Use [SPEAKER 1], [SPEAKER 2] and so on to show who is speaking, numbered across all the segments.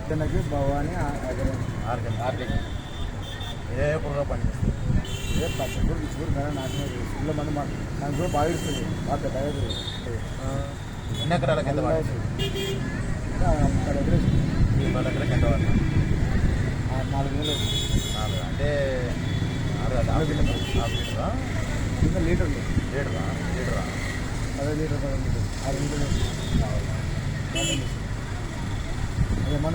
[SPEAKER 1] ఇతనికి భవాని
[SPEAKER 2] ఇదే పుర్ర పని చేస్తుంది
[SPEAKER 1] ఇదే పచ్చకూరు గిచ్చుకూరు మేడం నాటినది ఫుల్ మంది మా దానికి కూడా బాగా ఇస్తుంది బాగా పెద్ద
[SPEAKER 2] ఎన్ని ఎకరాలకు ఎంత
[SPEAKER 1] దగ్గర
[SPEAKER 2] ఈ వాళ్ళ ఎకరాలకు ఎంత పడింది?
[SPEAKER 1] నాలుగు వేలు
[SPEAKER 2] నాలుగు అంటే నాలుగు లీటరా?
[SPEAKER 1] ఇంకా లీటర్లు.
[SPEAKER 2] లీటరా? లీటరా?
[SPEAKER 1] పది లీటర్ పది లీటర్ ఆరు లీటర్లు.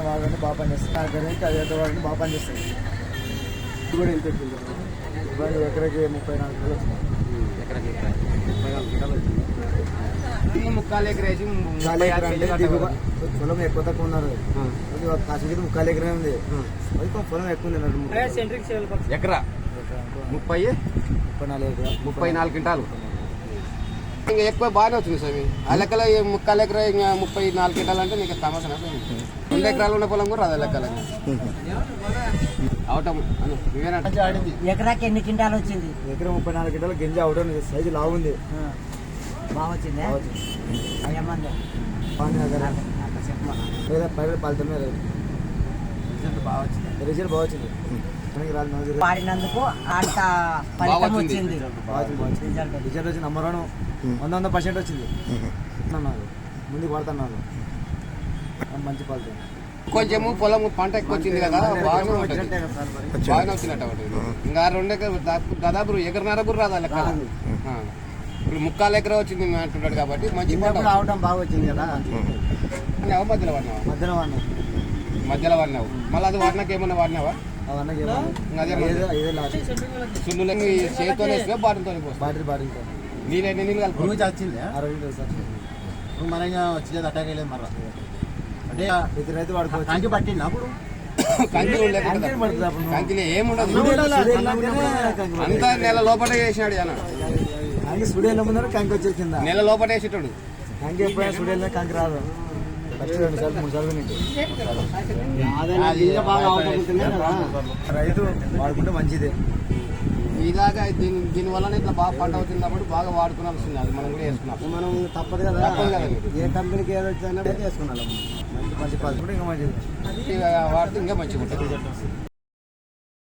[SPEAKER 1] అదేమన్నా వాడండి బాగా పనిచేస్తుంది నా దగ్గర అదే వాడండి బాగా పనిచేస్తుంది. ఇది కూడా ఎంత ఇవాళ ఎకరకి ముప్పై నాలుగు
[SPEAKER 2] ఎకరాకి
[SPEAKER 1] ముప్పై నాలుగు వచ్చింది.
[SPEAKER 3] ముక్కాలు ఎకరేసి
[SPEAKER 1] దిగుబ- పొలం ఎక్కువ తక్కువ ఉన్నారు. అది ఒక కాశ్మీర్ ముక్కాలు ఎకరే ఉంది. అది పొలం ఎక్కువ ఉంది
[SPEAKER 3] ఎకరా? ముప్పై?
[SPEAKER 1] ముప్పై నాలుగు ఎకరా.
[SPEAKER 3] ముప్పై నాలుగు క్వింటాలు. ఇంకా ఎక్కువ బాగానే వచ్చింది స్వామి. ఆ లెక్కలో ఈ ముక్కాలు ఎకరా ఇంకా ముప్పై నాలుగు క్వింటాలు అంటే నీకు తమాసన రెండు ఎకరాలు ఉన్న పొలం కూడా అదే లెక్కల అవటం
[SPEAKER 4] ఎకరాకి ఎన్ని క్వింటాలు వచ్చింది?
[SPEAKER 1] ఎకరా ముప్పై నాలుగు గింటల గింజ అవడం సైజు లావు ఉంది.
[SPEAKER 4] బాగా వచ్చింది?
[SPEAKER 3] రిజల్ట్ బాగా వచ్చింది.
[SPEAKER 1] రిజల్ట్ రాదు.
[SPEAKER 4] పాడినందుకు అంత ఫలితం
[SPEAKER 3] వచ్చింది.
[SPEAKER 1] వచ్చి నంబర్ వన్ వంద వంద పర్సెంట్ వచ్చింది. ముందుకు పడుతున్నాను మంచి ఫలితం
[SPEAKER 3] కొంచెము పొలం పంట ఎక్కువ వచ్చింది కదా బాగానే ఉంటుంది. బాగానే వచ్చినట్టు ఒకటి. ఇంకా రెండు ఎకర దాదాపు ఎకరన్నర కూడా రాదా లెక్క. ఇప్పుడు ముక్కాలు ఎకర వచ్చింది అంటున్నాడు కాబట్టి మంచి పంట
[SPEAKER 1] ఇప్పుడు అవడం బాగా వచ్చింది కదా.
[SPEAKER 3] మధ్యలో వాడినావా?
[SPEAKER 1] మధ్యలో వాడినా.
[SPEAKER 3] మధ్యలో వాడినావు. మళ్ళీ అది వాడినాక ఏమన్నా వాడినావా? చేతితో బాటిల్తో
[SPEAKER 1] బాటిల్
[SPEAKER 3] నీళ్ళు ఎన్ని నీళ్ళు కలుపు
[SPEAKER 2] గురించి వచ్చింది?
[SPEAKER 1] అరవై సార్
[SPEAKER 2] మన ఇంకా వచ్చేది అటాక్ అయ్యలేదు మర్ర అంటే
[SPEAKER 1] ప్రతి రైతు వాడుకోవచ్చు
[SPEAKER 2] కంకి పట్టింది అప్పుడు.
[SPEAKER 3] కంకిలో ఏముండదు. అంతా నెల లోపల చేసినాడు జన.
[SPEAKER 1] కంకి సుడేళ్ళ ముందర కంకి వచ్చేది కింద
[SPEAKER 3] నెల లోపల వేసేటాడు
[SPEAKER 1] కంకి ఎప్పుడైనా సుడేళ్ళ కంకి రాదు? ఫస్ట్ రెండు సార్లు మూడు సార్లు నీకు
[SPEAKER 2] అది
[SPEAKER 1] రైతు వాడుకుంటే మంచిదే.
[SPEAKER 3] ఇలాగా దీని దీని వల్ల ఇట్లా బాగా పంట అవుతుంది కాబట్టి బాగా వాడుకోవాల్సింది అది మనం కూడా వేసుకున్నాం
[SPEAKER 1] మనం తప్పదు కదా.
[SPEAKER 3] తప్పదు కదా మీకు.
[SPEAKER 1] ఏ కంపెనీకి ఏదో వచ్చినా చేసుకున్నాం. మంచి మంచి కూడా ఇంకా మంచిది.
[SPEAKER 3] వాడితే ఇంకా మంచిగా ఉంటుంది.